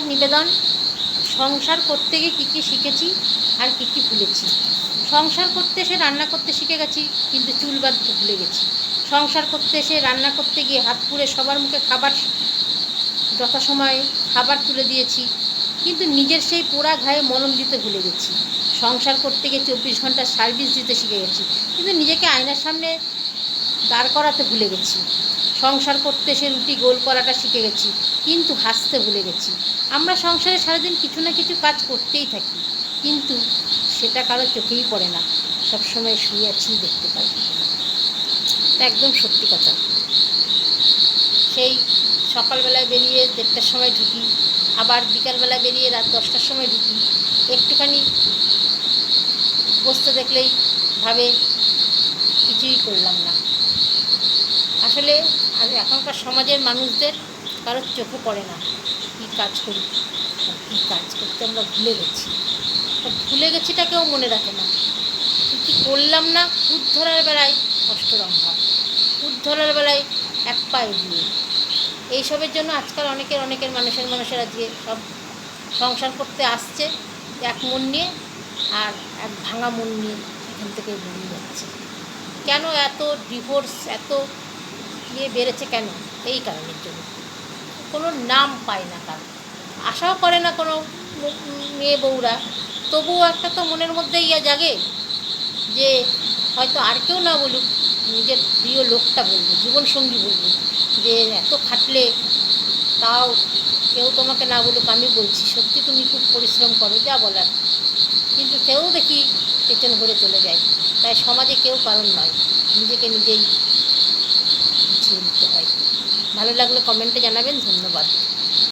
আমার নিবেদন, সংসার করতে গিয়ে কী কী শিখেছি আর কী কী ভুলেছি। সংসার করতে এসে রান্না করতে শিখে গেছি, কিন্তু চুল বাঁধতে ভুলে গেছি। সংসার করতে এসে রান্না করতে গিয়ে হাত পুড়ে সবার মুখে খাবার, যথাসময়ে খাবার তুলে দিয়েছি, কিন্তু নিজের সেই পোড়া ঘায়ে মলম দিতে ভুলে গেছি। সংসার করতে গিয়ে চব্বিশ ঘণ্টা সার্ভিস দিতে শিখে গেছি, কিন্তু নিজেকে আয়নার সামনে দাঁড় করাতে ভুলে গেছি। সংসার করতে সে রুটি গোল করাটা শিখে গেছি, কিন্তু হাসতে ভুলে গেছি। আমরা সংসারে সারাদিন কিছু না কিছু কাজ করতেই থাকি, কিন্তু সেটা কারও চোখেই পড়ে না। সবসময় শুয়ে আছি, দেখতে পাই। একদম সত্যি কথা। সেই সকালবেলায় বেরিয়ে দেড়টার সময় ঢুকি, আবার বিকালবেলায় বেরিয়ে রাত দশটার সময় ঢুকি। একটুখানি বসতে দেখলেই ভাবে কিছুই করলাম না। আসলে আর এখনকার সমাজের মানুষদের কারোর চোখে পড়ে না। কী কাজ করি কী কাজ করতে আমরা ভুলে গেছি। ভুলে গেছিটা কেউ মনে রাখে না। কী করলাম না কুদ ধরার বেলায় অষ্টরম্ভা কুদ ধরার বেলায় এক পায়ে দিয়ে এইসবের জন্য আজকাল অনেকের অনেকের মানুষের মানুষের আজকে সব সংসার করতে আসছে, এক মন নিয়ে আর এক ভাঙা মন নিয়ে এখান থেকে বেরিয়ে যাচ্ছে। কেন এত ডিভোর্স এত ইয়ে বেড়েছে কেন? এই কারণের জন্য। কোনো নাম পায় না কারণ আশাও করে না কোনো মেয়ে বউরা। তবুও একটা তো মনের মধ্যে ইয়া জাগে যে হয়তো আর কেউ না বলুক, নিজের প্রিয় লোকটা বলব, জীবনসঙ্গী বলব যে এত খাটলে তাও কেউ তোমাকে না বলুক, আমি বলছি। সত্যি তুমি খুব পরিশ্রম করো, যা বলার। কিন্তু কেউ দেখি পেছন ঘুরে চলে যায়। তাই সমাজে কেউ কারণ নয়, নিজেকে নিজেই গুছিয়ে নিতে হয়। ভালো লাগলে কমেন্টে জানাবেন, ধন্যবাদ।